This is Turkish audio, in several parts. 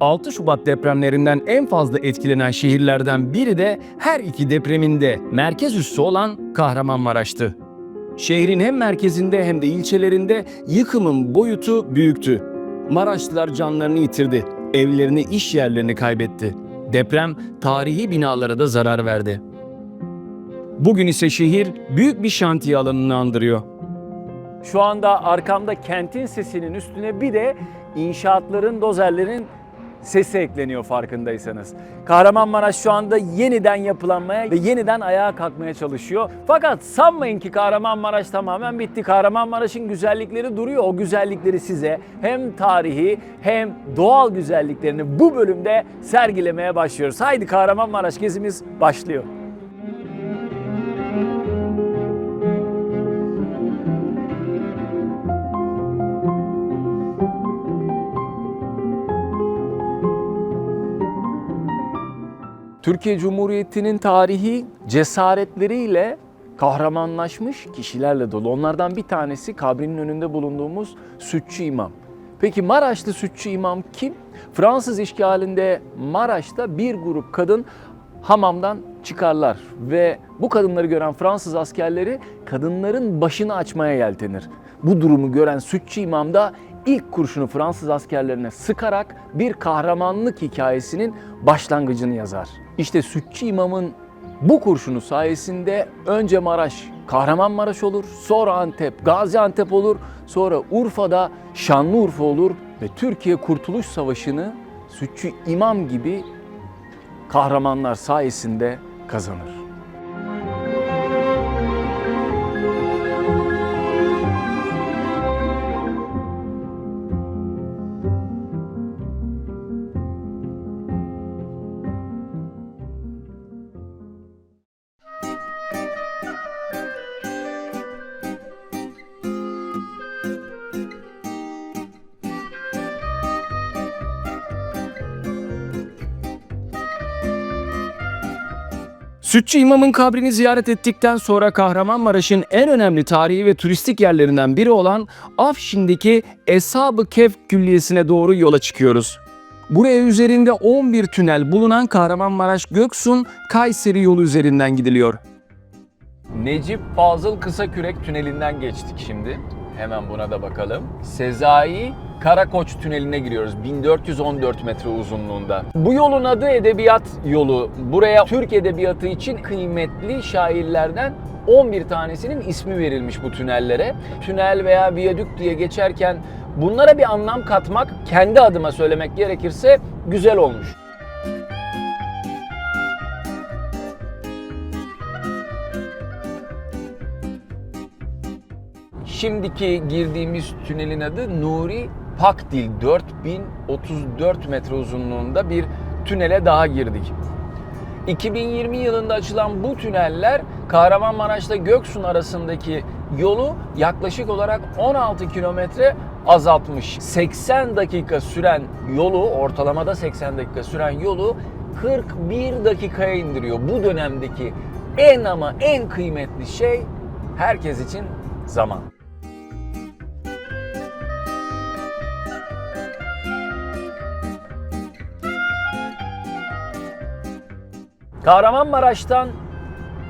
6 Şubat depremlerinden en fazla etkilenen şehirlerden biri de her iki depreminde merkez üssü olan Kahramanmaraş'tı. Şehrin hem merkezinde hem de ilçelerinde yıkımın boyutu büyüktü. Maraşlılar canlarını yitirdi, evlerini, iş yerlerini kaybetti. Deprem tarihi binalara da zarar verdi. Bugün ise şehir büyük bir şantiye alanını andırıyor. Şu anda arkamda kentin sesinin üstüne bir de inşaatların, dozerlerin sesi ekleniyor farkındaysanız. Kahramanmaraş şu anda yeniden yapılanmaya ve yeniden ayağa kalkmaya çalışıyor. Fakat sanmayın ki Kahramanmaraş tamamen bitti. Kahramanmaraş'ın güzellikleri duruyor. O güzellikleri size hem tarihi hem doğal güzelliklerini bu bölümde sergilemeye başlıyoruz. Haydi Kahramanmaraş gezimiz başlıyor. Türkiye Cumhuriyeti'nin tarihi cesaretleriyle kahramanlaşmış kişilerle dolu. Onlardan bir tanesi kabrinin önünde bulunduğumuz Sütçü İmam. Peki Maraşlı Sütçü İmam kim? Fransız işgalinde Maraş'ta bir grup kadın hamamdan çıkarlar ve bu kadınları gören Fransız askerleri kadınların başını açmaya yeltenir. Bu durumu gören Sütçü İmam da ilk kurşunu Fransız askerlerine sıkarak bir kahramanlık hikayesinin başlangıcını yazar. İşte Sütçü İmam'ın bu kurşunu sayesinde önce Maraş Kahramanmaraş olur, sonra Antep Gaziantep olur, sonra Urfa'da Şanlıurfa olur ve Türkiye Kurtuluş Savaşı'nı Sütçü İmam gibi kahramanlar sayesinde kazanır. Sütçü İmam'ın kabrini ziyaret ettikten sonra Kahramanmaraş'ın en önemli tarihi ve turistik yerlerinden biri olan Afşin'deki Eshab-ı Kehf Külliyesi'ne doğru yola çıkıyoruz. Buraya üzerinde 11 tünel bulunan Kahramanmaraş Göksun Kayseri yolu üzerinden gidiliyor. Necip Fazıl Kısakürek Tüneli'nden geçtik şimdi. Hemen buna da bakalım. Sezai Karakoç Tüneli'ne giriyoruz. 1414 metre uzunluğunda. Bu yolun adı Edebiyat Yolu. Buraya Türk Edebiyatı için kıymetli şairlerden 11 tanesinin ismi verilmiş bu tünellere. Tünel veya viyadük diye geçerken bunlara bir anlam katmak kendi adıma söylemek gerekirse güzel olmuş. Şimdiki girdiğimiz tünelin adı Nuri Pakdil 4034 metre uzunluğunda bir tünele daha girdik. 2020 yılında açılan bu tüneller Kahramanmaraş'ta Göksun arasındaki yolu yaklaşık olarak 16 kilometre azaltmış. 80 dakika süren yolu, ortalamada 80 dakika süren yolu 41 dakikaya indiriyor. Bu dönemdeki en ama en kıymetli şey herkes için zaman. Kahramanmaraş'tan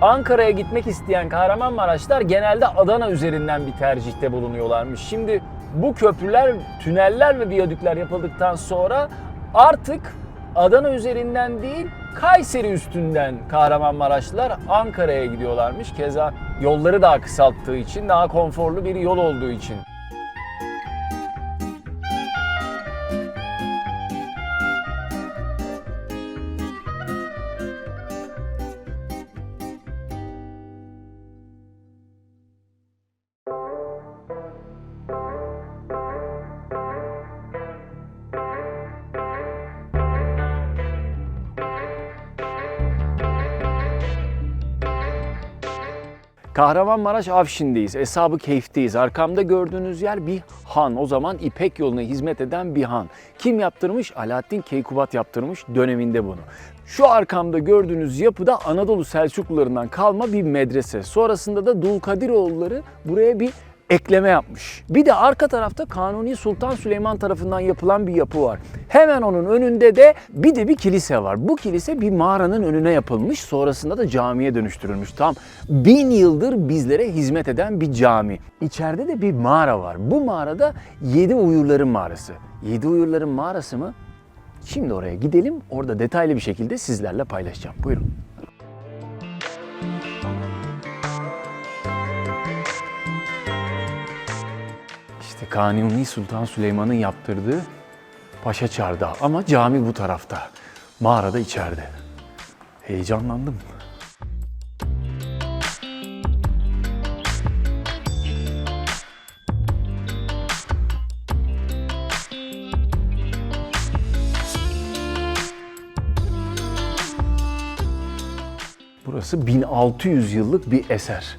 Ankara'ya gitmek isteyen Kahramanmaraşlar genelde Adana üzerinden bir tercihte bulunuyorlarmış. Şimdi bu köprüler, tüneller ve viyadükler yapıldıktan sonra artık Adana üzerinden değil Kayseri üstünden Kahramanmaraşlılar Ankara'ya gidiyorlarmış. Keza yolları daha kısalttığı için, daha konforlu bir yol olduğu için. Kahramanmaraş Afşin'deyiz. Eshab-ı Keyf'teyiz. Arkamda gördüğünüz yer bir han. O zaman İpek yoluna hizmet eden bir han. Kim yaptırmış? Alaaddin Keykubat yaptırmış döneminde bunu. Şu arkamda gördüğünüz yapı da Anadolu Selçuklularından kalma bir medrese. Sonrasında da Dulkadiroğulları buraya bir ekleme yapmış. Bir de arka tarafta Kanuni Sultan Süleyman tarafından yapılan bir yapı var. Hemen onun önünde de bir de bir kilise var. Bu kilise bir mağaranın önüne yapılmış. Sonrasında da camiye dönüştürülmüş. Tam bin yıldır bizlere hizmet eden bir cami. İçeride de bir mağara var. Bu mağarada Yedi Uyurların Mağarası. Yedi Uyurların Mağarası mı? Şimdi oraya gidelim. Orada detaylı bir şekilde sizlerle paylaşacağım. Buyurun. İşte Kanuni Sultan Süleyman'ın yaptırdığı Paşa Çardağı ama cami bu tarafta. Mağarada içeride. Heyecanlandım. Burası 1600 yıllık bir eser.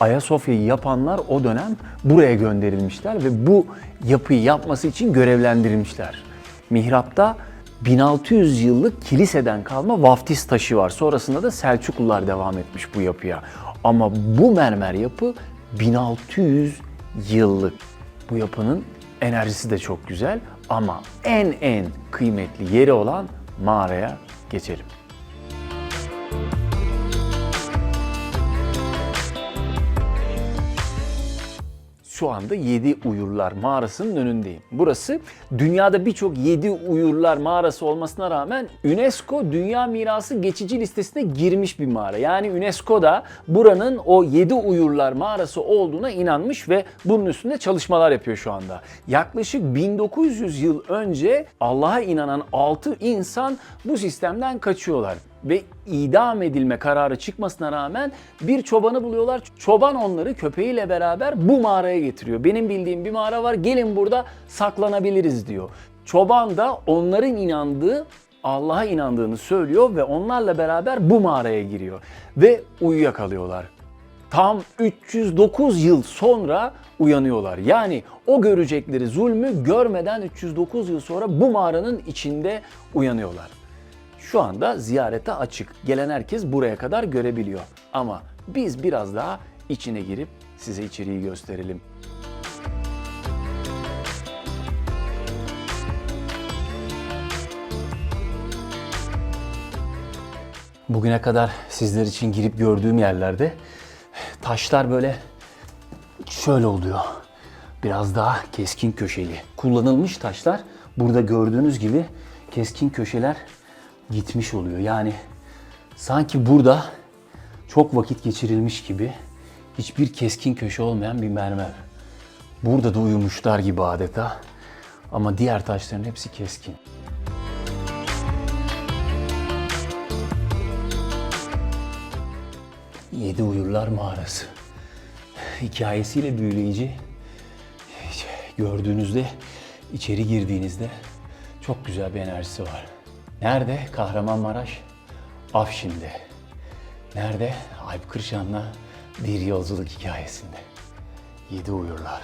Ayasofya'yı yapanlar o dönem buraya gönderilmişler ve bu yapıyı yapması için görevlendirilmişler. Mihrapta 1600 yıllık kiliseden kalma vaftiz taşı var. Sonrasında da Selçuklular devam etmiş bu yapıya. Ama bu mermer yapı 1600 yıllık. Bu yapının enerjisi de çok güzel ama en en kıymetli yeri olan mağaraya geçelim. Şu anda Yedi Uyurlar Mağarası'nın önündeyim. Burası dünyada birçok Yedi Uyurlar Mağarası olmasına rağmen UNESCO Dünya Mirası geçici listesine girmiş bir mağara. Yani UNESCO da buranın o Yedi Uyurlar Mağarası olduğuna inanmış ve bunun üstünde çalışmalar yapıyor şu anda. Yaklaşık 1900 yıl önce Allah'a inanan 6 insan bu sistemden kaçıyorlar ve idam edilme kararı çıkmasına rağmen bir çobanı buluyorlar. Çoban onları köpeğiyle beraber bu mağaraya getiriyor. Benim bildiğim bir mağara var gelin burada saklanabiliriz diyor. Çoban da onların inandığı Allah'a inandığını söylüyor ve onlarla beraber bu mağaraya giriyor. Ve uyuyakalıyorlar. Tam 309 yıl sonra uyanıyorlar. Yani o görecekleri zulmü görmeden 309 yıl sonra bu mağaranın içinde uyanıyorlar. Şu anda ziyarete açık. Gelen herkes buraya kadar görebiliyor. Ama biz biraz daha içine girip size içeriği gösterelim. Bugüne kadar sizler için girip gördüğüm yerlerde taşlar böyle şöyle oluyor. Biraz daha keskin köşeli. Kullanılmış taşlar burada gördüğünüz gibi keskin köşeler gitmiş oluyor. Yani sanki burada çok vakit geçirilmiş gibi hiçbir keskin köşe olmayan bir mermer. Burada da uyumuşlar gibi adeta. Ama diğer taşların hepsi keskin. Yedi Uyurlar Mağarası. Hikayesiyle büyüleyici. Gördüğünüzde, içeri girdiğinizde çok güzel bir enerjisi var. Nerede? Kahramanmaraş, Afşin'de. Nerede? Alp Kırşan'la bir yolculuk hikayesinde. Yedi Uyurlar.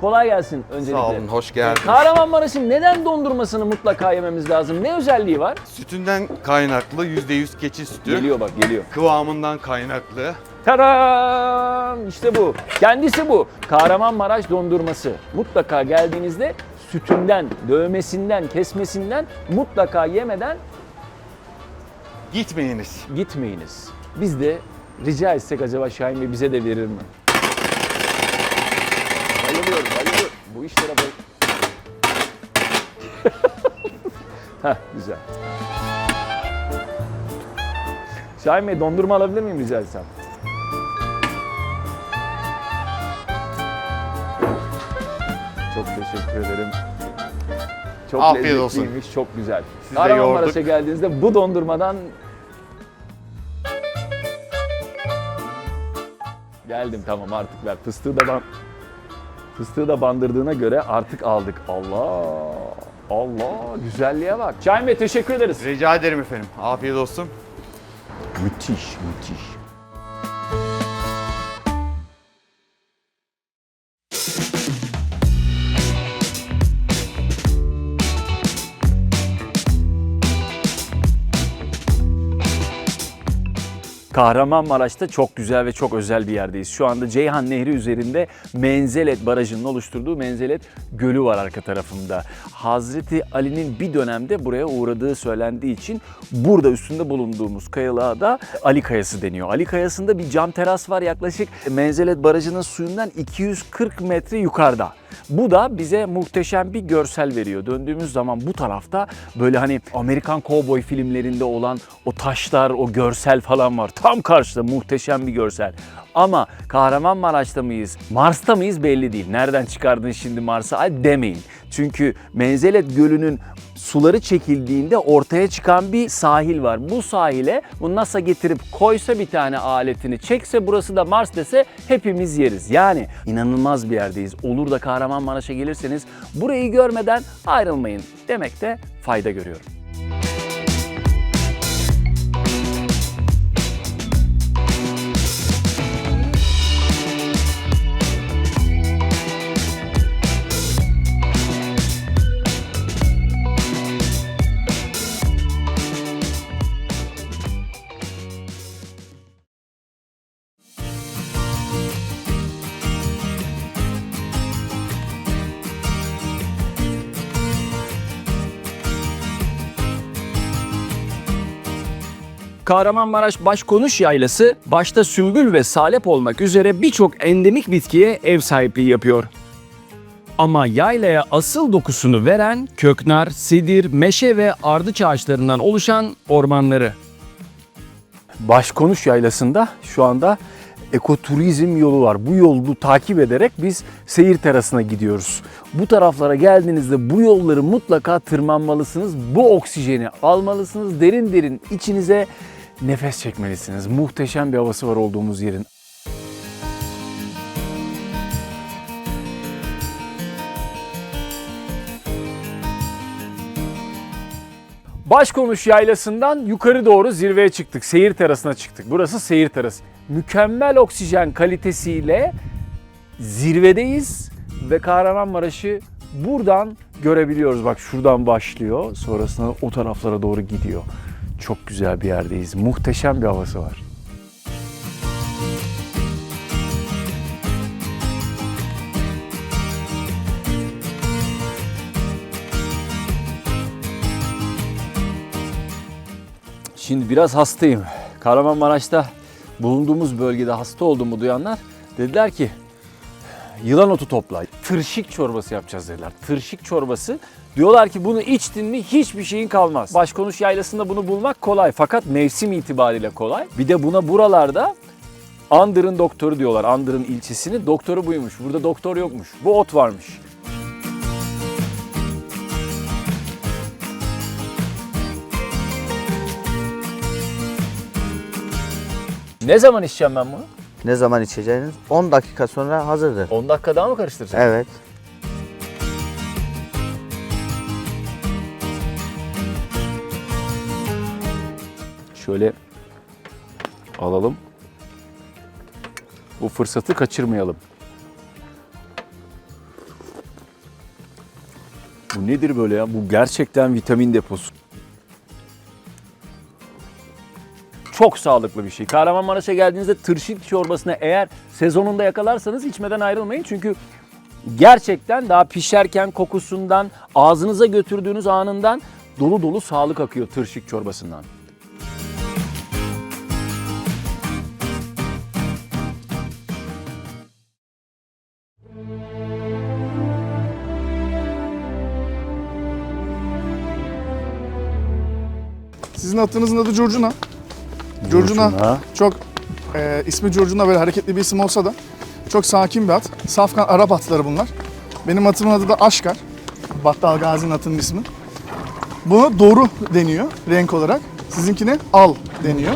Kolay gelsin öncelikle. Sağ olun, hoş geldiniz. Kahramanmaraş'ın neden dondurmasını mutlaka yememiz lazım? Ne özelliği var? Sütünden kaynaklı %100 keçi sütü. Geliyor bak geliyor. Kıvamından kaynaklı. Tadam! İşte bu. Kendisi bu. Kahramanmaraş dondurması. Mutlaka geldiğinizde sütünden, dövmesinden, kesmesinden mutlaka yemeden Gitmeyiniz. gitmeyiniz. Biz de rica etsek acaba Şahin Bey bize de verir mi? İşlere bay... Heh, güzel. Şahin Bey dondurma alabilir miyim rica etsem? Çok teşekkür ederim. Çok Afiyet olsun. lezzetliymiş, çok güzel. Siz de Kahramanmaraş'a yoğurduk. geldiğinizde bu dondurmadan Geldim tamam artık ver. Fıstığı da ban Fıstığı da bandırdığına göre artık aldık. Allah! Allah! Güzelliğe bak. Şahin Bey teşekkür ederiz. Rica ederim efendim. Afiyet olsun. Müthiş, müthiş. Kahramanmaraş'ta çok güzel ve çok özel bir yerdeyiz. Şu anda Ceyhan Nehri üzerinde Menzelet Barajı'nın oluşturduğu Menzelet Gölü var arka tarafımda. Hazreti Ali'nin bir dönemde buraya uğradığı söylendiği için burada üstünde bulunduğumuz kayalığa da Ali Kayası deniyor. Ali Kayası'nda bir cam teras var yaklaşık Menzelet Barajı'nın suyundan 240 metre yukarıda. Bu da bize muhteşem bir görsel veriyor. Döndüğümüz zaman bu tarafta böyle hani Amerikan kovboy filmlerinde olan o taşlar, o görsel falan var. Tam karşıda muhteşem bir görsel. Ama Kahramanmaraş'ta mıyız, Mars'ta mıyız belli değil. Nereden çıkardın şimdi Mars'ı Ay demeyin. Çünkü Menzelet Gölü'nün suları çekildiğinde ortaya çıkan bir sahil var. Bu sahile bu NASA getirip koysa bir tane aletini çekse burası da Mars dese hepimiz yeriz. Yani inanılmaz bir yerdeyiz. Olur da Kahramanmaraş'a gelirseniz burayı görmeden ayrılmayın demekte fayda görüyorum. Kahramanmaraş Başkonuş Yaylası başta sümbül ve salep olmak üzere birçok endemik bitkiye ev sahipliği yapıyor. Ama yaylaya asıl dokusunu veren köknar, sidir, meşe ve ardıç ağaçlarından oluşan ormanları. Başkonuş Yaylası'nda şu anda ekoturizm yolu var. Bu yolu takip ederek biz seyir terasına gidiyoruz. Bu taraflara geldiğinizde bu yolları mutlaka tırmanmalısınız. Bu oksijeni almalısınız. Derin derin içinize nefes çekmelisiniz. Muhteşem bir havası var olduğumuz yerin. Başkonuş Yaylası'ndan yukarı doğru zirveye çıktık. Seyir terasına çıktık. Burası seyir terası. Mükemmel oksijen kalitesiyle zirvedeyiz ve Kahramanmaraş'ı buradan görebiliyoruz. Bak şuradan başlıyor. Sonrasında o taraflara doğru gidiyor. Çok güzel bir yerdeyiz. Muhteşem bir havası var. Şimdi biraz hastayım. Kahramanmaraş'ta bulunduğumuz bölgede hasta olduğumu duyanlar dediler ki yılan otu topla. Tırşık çorbası yapacağız dediler. Tırşık çorbası. Diyorlar ki bunu içtin mi hiçbir şeyin kalmaz. Başkonuş yaylasında bunu bulmak kolay fakat mevsim itibariyle kolay. Bir de buna buralarda Andır'ın doktoru diyorlar. Andır'ın ilçesinin doktoru buymuş. Burada doktor yokmuş. Bu ot varmış. Ne zaman içeceğim ben bunu? Ne zaman içeceğiniz? 10 dakika sonra hazırdır. 10 dakika daha mı karıştıracağım? Evet. Şöyle alalım. Bu fırsatı kaçırmayalım. Bu nedir böyle ya? Bu gerçekten vitamin deposu. Çok sağlıklı bir şey. Kahramanmaraş'a geldiğinizde tırşık çorbasını eğer sezonunda yakalarsanız içmeden ayrılmayın. Çünkü gerçekten daha pişerken kokusundan, ağzınıza götürdüğünüz anından dolu dolu sağlık akıyor tırşık çorbasından. Sizin atınızın adı Curcuna. Curcuna Curcuna. çok e, ismi Curcuna böyle hareketli bir isim olsa da çok sakin bir at. Safkan Arap atları bunlar. Benim atımın adı da Aşkar. Battal Gazi'nin atının ismi. Buna Doru deniyor renk olarak. Sizinkine Al deniyor.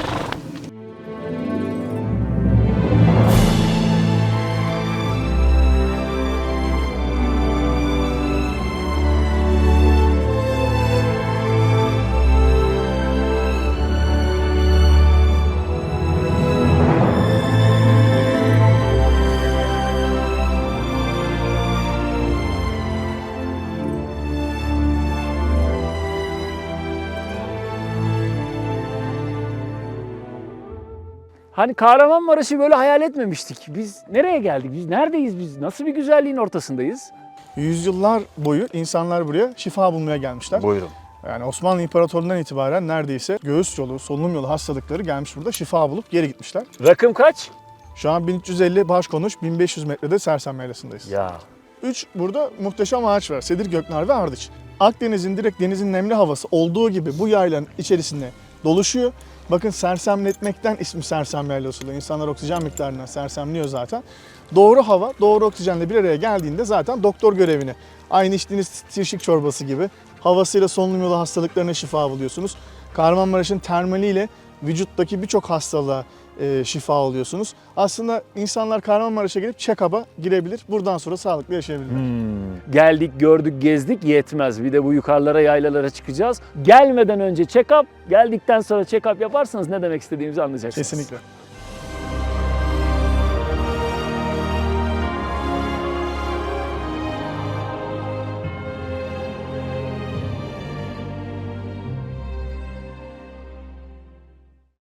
Hani Kahramanmaraş'ı böyle hayal etmemiştik. Biz nereye geldik? Biz neredeyiz biz? Nasıl bir güzelliğin ortasındayız? Yüzyıllar boyu insanlar buraya şifa bulmaya gelmişler. Buyurun. Yani Osmanlı İmparatorluğundan itibaren neredeyse göğüs yolu, solunum yolu hastalıkları gelmiş burada şifa bulup geri gitmişler. Rakım kaç? Şu an 1350 Başkonuş, 1500 metrede Sersem Yaylası'ndayız. Ya. 3 burada muhteşem ağaç var. Sedir, göknar ve ardıç. Akdeniz'in direkt denizin nemli havası olduğu gibi bu yaylanın içerisinde doluşuyor. Bakın sersemletmekten ismi sersem yaylası oluyor. İnsanlar oksijen miktarından sersemliyor zaten. Doğru hava, doğru oksijenle bir araya geldiğinde zaten doktor görevini, aynı içtiğiniz tirşik çorbası gibi havasıyla solunum yolu hastalıklarına şifa buluyorsunuz. Kahramanmaraş'ın termaliyle vücuttaki birçok hastalığa e, şifa alıyorsunuz. Aslında insanlar Kahramanmaraş'a gelip check-up'a girebilir. Buradan sonra sağlıklı yaşayabilirler. Geldik, gördük, gezdik yetmez. Bir de bu yukarılara, yaylalara çıkacağız. Gelmeden önce check-up, geldikten sonra check-up yaparsanız ne demek istediğimizi anlayacaksınız. Kesinlikle.